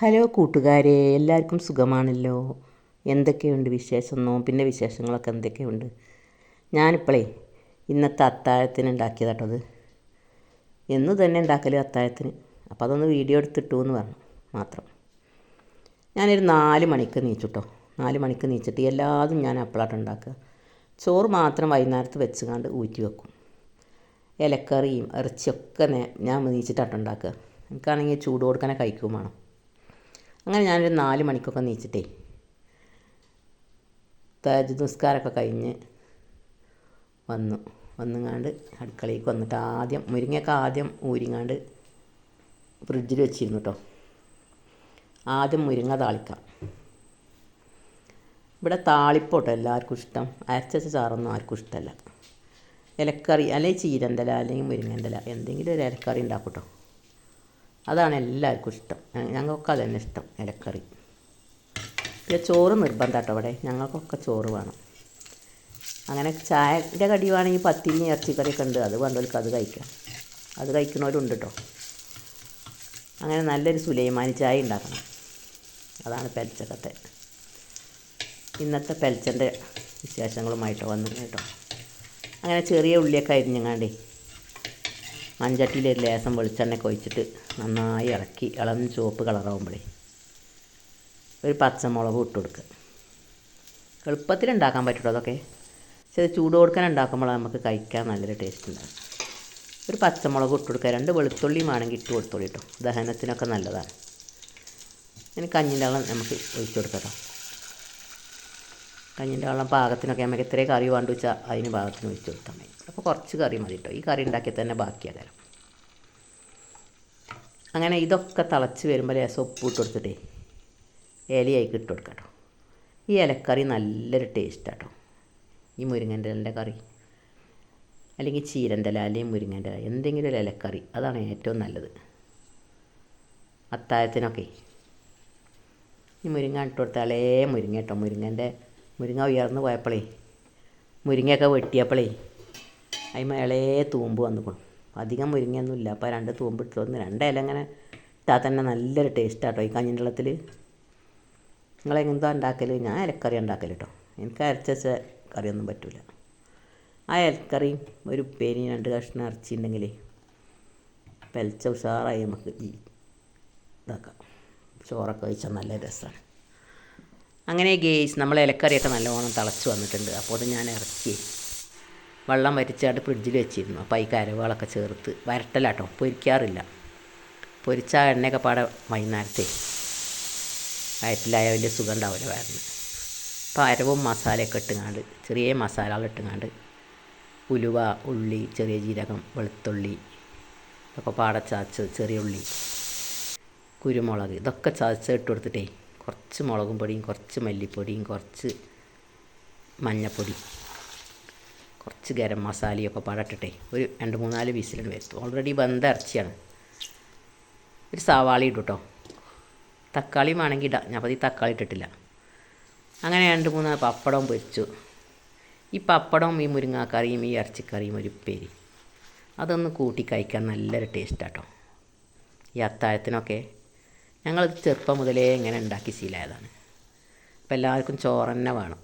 Hello കൂട്ടുകാരെ എല്ലാവർക്കും സുഖമാണല്ലോ? എന്തൊക്കെയുണ്ട് വിശേഷം നോമ്പിന്റെ വിശേഷങ്ങളൊക്കെ എന്തൊക്കെയുണ്ട്? ഞാനിപ്പോഴേ ഇന്നത്തെ അത്താഴത്തിന് ഉണ്ടാക്കിയതാട്ടത് എന്നു തന്നെ ഉണ്ടാക്കൽ അത്താഴത്തിന്. അപ്പോൾ അതൊന്ന് വീഡിയോ എടുത്തിട്ടു എന്ന് പറഞ്ഞു മാത്രം. ഞാനൊരു നാല് മണിക്ക് നീച്ചിട്ടോ. നാല് മണിക്ക് നീച്ചിട്ട് എല്ലാതും ഞാൻ അപ്പോഴാട്ട് ഉണ്ടാക്കുക. ചോറ് മാത്രം വൈകുന്നേരത്ത് വെച്ചുകൊണ്ട് ഊറ്റി വെക്കും. ഇലക്കറിയും ഇറച്ചിയൊക്കെ ഞാൻ നീച്ചിട്ടാട്ടോ ഉണ്ടാക്കുക. എനിക്കാണെങ്കിൽ ചൂട് കൊടുക്കാനേ കഴിക്കും വേണം. അങ്ങനെ ഞാനൊരു നാല് മണിക്കൊക്കെ നീച്ചിട്ടേ. താജ് നിസ്കാരമൊക്കെ കഴിഞ്ഞ് വന്നു. വന്നുങ്ങാണ്ട് അടുക്കളയിൽ വന്നിട്ട് ആദ്യം മുരിങ്ങയൊക്കെ ആദ്യം ഊരിങ്ങാണ്ട് ഫ്രിഡ്ജിൽ വെച്ചിരുന്നു കേട്ടോ ആദ്യം മുരിങ്ങ താളിക്കാം. ഇവിടെ താളിപ്പോട്ടോ എല്ലാവർക്കും ഇഷ്ടം. അരച്ചച്ച ചാറൊന്നും ആർക്കും ഇഷ്ടമല്ല. ഇലക്കറി അല്ലെങ്കിൽ ചീരന്റെ ഇല അല്ലെങ്കിൽ മുരിങ്ങന്റെ ഇല എന്തെങ്കിലും ഒരു ഇലക്കറി ഉണ്ടാക്കും കേട്ടോ അതാണ് എല്ലാവർക്കും ഇഷ്ടം. ഞങ്ങൾക്കൊക്കെ അത് തന്നെ ഇഷ്ടം ഇലക്കറി. പിന്നെ ചോറ് നിർബന്ധം കേട്ടോ അവിടെ ഞങ്ങൾക്കൊക്കെ ചോറ് വേണം. അങ്ങനെ ചായന്റെ കടി വേണമെങ്കിൽ പത്തിരി ഇറച്ചിക്കറിയൊക്കെ ഉണ്ട്. അത് വേണ്ടവർക്ക് അത് കഴിക്കാം. അത് കഴിക്കുന്നവരുണ്ട് കേട്ടോ അങ്ങനെ നല്ലൊരു സുലൈമാനി ചായ ഉണ്ടാക്കണം. അതാണ് പെൽച്ചക്കത്തെ. ഇന്നത്തെ പെൽച്ചന്റെ വിശേഷങ്ങളുമായിട്ടോ വന്നു കേട്ടോ അങ്ങനെ ചെറിയ ഉള്ളിയൊക്കെ അരിഞ്ഞങ്ങാണ്ടേ മൺചട്ടിയിൽ ഒരു ലേശം വെളിച്ചെണ്ണ ഒഴിച്ചിട്ട് നന്നായി ഇളക്കി ഇളം ചുവപ്പ് കളറാകുമ്പോഴേ ഒരു പച്ചമുളക് ഇട്ട് കൊടുക്കുക എളുപ്പത്തിൽ ഉണ്ടാക്കാൻ പറ്റുള്ളൂ അതൊക്കെ? പക്ഷേ ചൂട് കൊടുക്കാൻ ഉണ്ടാക്കുമ്പോഴാണ് നമുക്ക് കഴിക്കാൻ നല്ലൊരു ടേസ്റ്റ് ഉണ്ടാകും. ഒരു പച്ചമുളക് ഇട്ട് കൊടുക്കുക രണ്ട് വെളുത്തുള്ളിയും വേണമെങ്കിൽ ഇട്ട് കൊടുത്തോളൂ കേട്ടോ ദഹനത്തിനൊക്കെ നല്ലതാണ്. ഇനി കഞ്ഞിന്റെ വെള്ളം നമുക്ക് ഒഴിച്ചു കൊടുക്കാം കഞ്ഞിന്റെ വെള്ളം പാകത്തിനൊക്കെ നമുക്ക് എത്ര കറി വേണ്ട വെച്ചാൽ അതിന് പാകത്തിന് വെച്ച് കൊടുത്താൽ മതി. അപ്പോൾ കുറച്ച് കറി മതി കേട്ടോ ഈ കറി ഉണ്ടാക്കി തന്നെ ബാക്കിയാകാരം അങ്ങനെ ഇതൊക്കെ തിളച്ച് വരുമ്പോൾ ലേശം ഉപ്പ് ഇട്ട് കൊടുത്തിട്ടേ ഇലയായിക്ക് ഇട്ട് കൊടുക്കാം കേട്ടോ ഈ ഇലക്കറി നല്ലൊരു ടേസ്റ്റാട്ടോ ഈ മുരിങ്ങന്റെ ഇലന്റെ കറി. അല്ലെങ്കിൽ ചീരന്റെ ഇല അല്ലെങ്കിൽ മുരിങ്ങന്റെ ഇല എന്തെങ്കിലും ഒരു ഇലക്കറി അതാണ് ഏറ്റവും നല്ലത്. അത്താഴത്തിനൊക്കെ. ഈ മുരിങ്ങ ഇട്ട് കൊടുത്താലേ മുരിങ്ങ കേട്ടോ മുരിങ്ങന്റെ മുരിങ്ങ ഉയർന്നു പോയപ്പോഴേ മുരിങ്ങയൊക്കെ വെട്ടിയപ്പോഴേ അതിന് മേളേ തൂമ്പ് വന്നിക്കണം. അധികം മുരിങ്ങയൊന്നും ഇല്ല അപ്പോൾ രണ്ട് തൂമ്പ് ഇട്ട്. ഒന്ന് രണ്ട് ഇല ഇങ്ങനെ ഇട്ടാൽ തന്നെ നല്ലൊരു ടേസ്റ്റാട്ടോ ഈ കഞ്ഞിന്റെ വെള്ളത്തിൽ നിങ്ങളെന്താ ഉണ്ടാക്കൽ ഞാൻ ഇലക്കറി ഉണ്ടാക്കൽ കേട്ടോ എനിക്ക് അരച്ച കറിയൊന്നും പറ്റില്ല ആ ഇലക്കറിയും ഒരു പേരി രണ്ട് കഷ്ണം ഇറച്ചി പെലച്ച ഉഷാറായി നമുക്ക് ഇതാക്കാം. ചോറൊക്കെ കഴിച്ചാൽ നല്ല രസമാണ് അങ്ങനെ ഗേസ് നമ്മൾ ഇലക്കറിയൊക്കെ നല്ലോണം തിളച്ച് വന്നിട്ടുണ്ട്. അപ്പോൾ അത് ഞാൻ ഇറക്കി. വെള്ളം വരിച്ചായിട്ട് ഫ്രിഡ്ജിൽ വെച്ചിരുന്നു. അപ്പോൾ ഈ കരവുകളൊക്കെ ചേർത്ത് വരട്ടലാട്ടോ. പൊരിക്കാറില്ല. പൊരിച്ച എണ്ണയൊക്കെ പാടെ വൈകുന്നേരത്തെ വയറ്റിലായ വലിയ സുഖം ഉണ്ടാവില്ല വയറിന്. അപ്പോൾ അരവും മസാലയൊക്കെ ഇട്ടുങ്ങാണ്ട് ചെറിയ മസാലകൾ ഇട്ടുങ്ങാണ്ട് ഉലുവ ഉള്ളി ചെറിയ ജീരകം വെളുത്തുള്ളി ഇതൊക്കെ പാടെ ചാച്ച് ചെറിയ ഉള്ളി കുരുമുളക് ഇതൊക്കെ ചതച്ച് ഇട്ട് കൊടുത്തിട്ടേ കുറച്ച് മുളകും പൊടിയും കുറച്ച് മല്ലിപ്പൊടിയും കുറച്ച് മഞ്ഞപ്പൊടി കുറച്ച് ഗരം മസാലയൊക്കെ പാടട്ടെ ഒരു രണ്ട് മൂന്നാൽ വിസിലിന് വരുത്തും ഓൾറെഡി വെന്ത ഇറച്ചിയാണ്. ഒരു സവാള ഇട്ടു കേട്ടോ തക്കാളി വേണമെങ്കിൽ ഇടാം. ഞാൻ പതി തക്കാളി ഇട്ടിട്ടില്ല. അങ്ങനെ രണ്ട് മൂന്ന് പപ്പടവും പൊരിച്ചു. ഈ പപ്പടവും ഈ മുരിങ്ങാക്കറിയും ഈ ഇറച്ചിക്കറിയും ഒരു പേര് അതൊന്ന് കൂട്ടി കഴിക്കാൻ നല്ലൊരു ടേസ്റ്റാട്ടോ ഈ അത്താഴത്തിനൊക്കെ ഞങ്ങൾ ചെറുപ്പം മുതലേ ഇങ്ങനെ ഉണ്ടാക്കി ശീലമായതാണ് അപ്പം എല്ലാവർക്കും ചോറ് തന്നെ വേണം.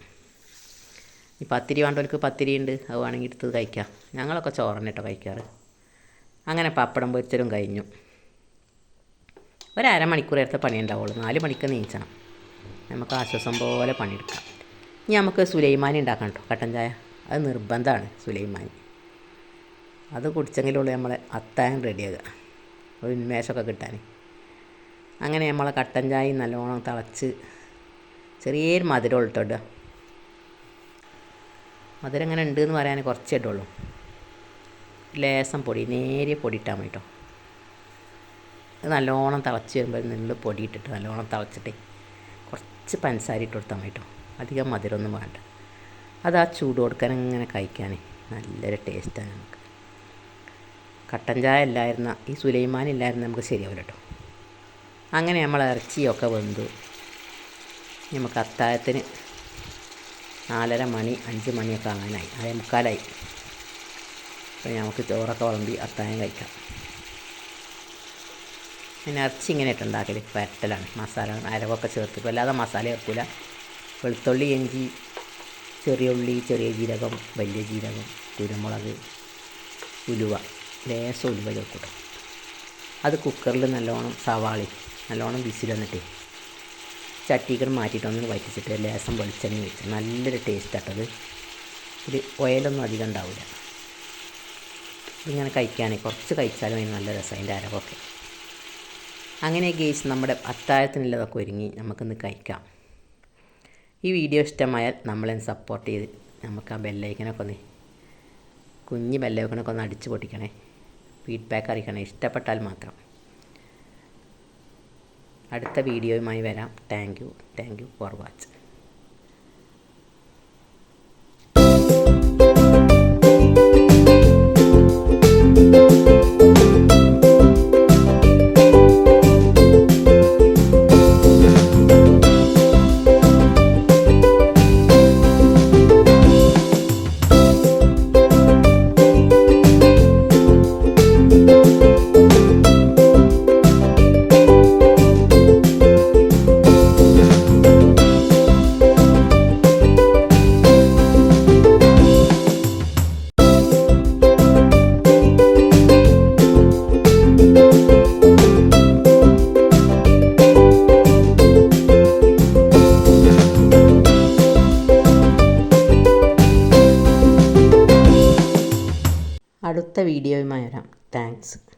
ഈ പത്തിരി വേണ്ടവർക്ക് പത്തിരി ഉണ്ട് അത് വേണമെങ്കിൽ എടുത്ത് കഴിക്കാം. ഞങ്ങളൊക്കെ ചോറ് തന്നെ കഴിക്കാറ്. അങ്ങനെ പപ്പടം പൊരിച്ചലും കഴിഞ്ഞു. ഒരു അരമണിക്കൂർ നേരത്തെ പണി ഉണ്ടാവുള്ളൂ. നാല് മണിക്ക് നീച്ചണം. നമുക്ക് ആശ്വാസം പോലെ പണിയെടുക്കാം. ഇനി നമുക്ക് സുലൈമാനി ഉണ്ടാക്കാം കേട്ടോ. കട്ടൻ ചായ. അത് നിർബന്ധമാണ് സുലൈമാനി. അത് കുടിച്ചെങ്കിലുള്ളൂ നമ്മളെ അത്താഴം റെഡിയാകുക ഒരു ഉന്മേഷമൊക്കെ കിട്ടാൻ. അങ്ങനെ നമ്മളെ കട്ടൻ ചായ നല്ലോണം തിളച്ച് ചെറിയൊരു മധുരം ഇട്ടിടുക മധുരം എങ്ങനെ ഉണ്ട് എന്ന് പറയാൻ കുറച്ചേ ഉള്ളൂ ലേസം പൊടി നേരിയ പൊടി ഇട്ടാൽ മതി കേട്ടോ. നല്ലോണം തിളച്ച് വരുമ്പോൾ നെല്ല് പൊടി ഇട്ടിട്ട് നല്ലോണം തിളച്ചിട്ടേ കുറച്ച് പഞ്ചസാര ഇട്ട് കൊടുത്താൽ മതി കേട്ടോ. അധികം മധുരമൊന്നും വേണ്ട. അത് ആ ചൂട് കൊടുക്കാൻ ഇങ്ങനെ കഴിക്കാൻ നല്ലൊരു ടേസ്റ്റാണ് നമുക്ക്. കട്ടൻ ചായ ഇല്ലായിരുന്ന ഈ സുലൈമാൻ ഇല്ലായിരുന്ന നമുക്ക് ശരിയാവില്ല കേട്ടോ. അങ്ങനെ നമ്മൾ ഇറച്ചിയൊക്കെ വെന്തു. നമുക്ക് അത്താഴത്തിന് നാലര മണി അഞ്ച് മണിയൊക്കെ ആകാനായി. അതേ മുക്കാലായി. അപ്പോൾ നമുക്ക് ചോറൊക്കെ വിളമ്പി അത്താഴം കഴിക്കാം. പിന്നെ ഇറച്ചി ഇങ്ങനെ ഇട്ട് ഉണ്ടാക്കൽ വരട്ടലാണ് മസാല അരവൊക്കെ ചേർത്ത് അല്ലാതെ മസാല ചേർക്കില്ല വെളുത്തുള്ളി ഇഞ്ചി ചെറിയ ഉള്ളി ചെറിയ ജീരകം വലിയ ജീരകം കുരുമുളക് ഉലുവ. ലേശം ഉലുവ ചേർക്കും. അത് കുക്കറിൽ നല്ലോണം സവാളി നല്ലോണം വിസിൽ വന്നിട്ട് ചട്ടിക്കട് മാറ്റിയിട്ട് ഒന്ന് വറ്റിച്ചിട്ട് ലേശം വെളിച്ചെണ്ണ വെച്ച് നല്ലൊരു ടേസ്റ്റ് ആട്ടത് ഒരു ഓയിലൊന്നും അധികം ഉണ്ടാവില്ല ഇതിങ്ങനെ കഴിക്കാനേ കുറച്ച് കഴിച്ചാലും അതിന് നല്ല രസം അതിന്റെ അരവൊക്കെ. അങ്ങനെ ഗേസ് നമ്മുടെ അത്താഴത്തിനുള്ളതൊക്കെ ഒരുങ്ങി നമുക്കിന്ന് കഴിക്കാം. ഈ വീഡിയോ ഇഷ്ടമായാൽ നമ്മളെ സപ്പോർട്ട് ചെയ്ത് നമുക്ക് ആ ബെല്ലൈക്കനൊക്കെ ഒന്ന് കുഞ്ഞ് ബെല്ലൈക്കനൊക്കെ ഒന്ന് അടിച്ച് പൊട്ടിക്കണേ. ഫീഡ്ബാക്ക് അറിയിക്കണേ. ഇഷ്ടപ്പെട്ടാൽ മാത്രം. അടുത്ത വീഡിയോയുമായി വരാം. Thank you. Thank you for watch അടുത്ത വീഡിയോയുമായി വരാം. താങ്ക്സ്.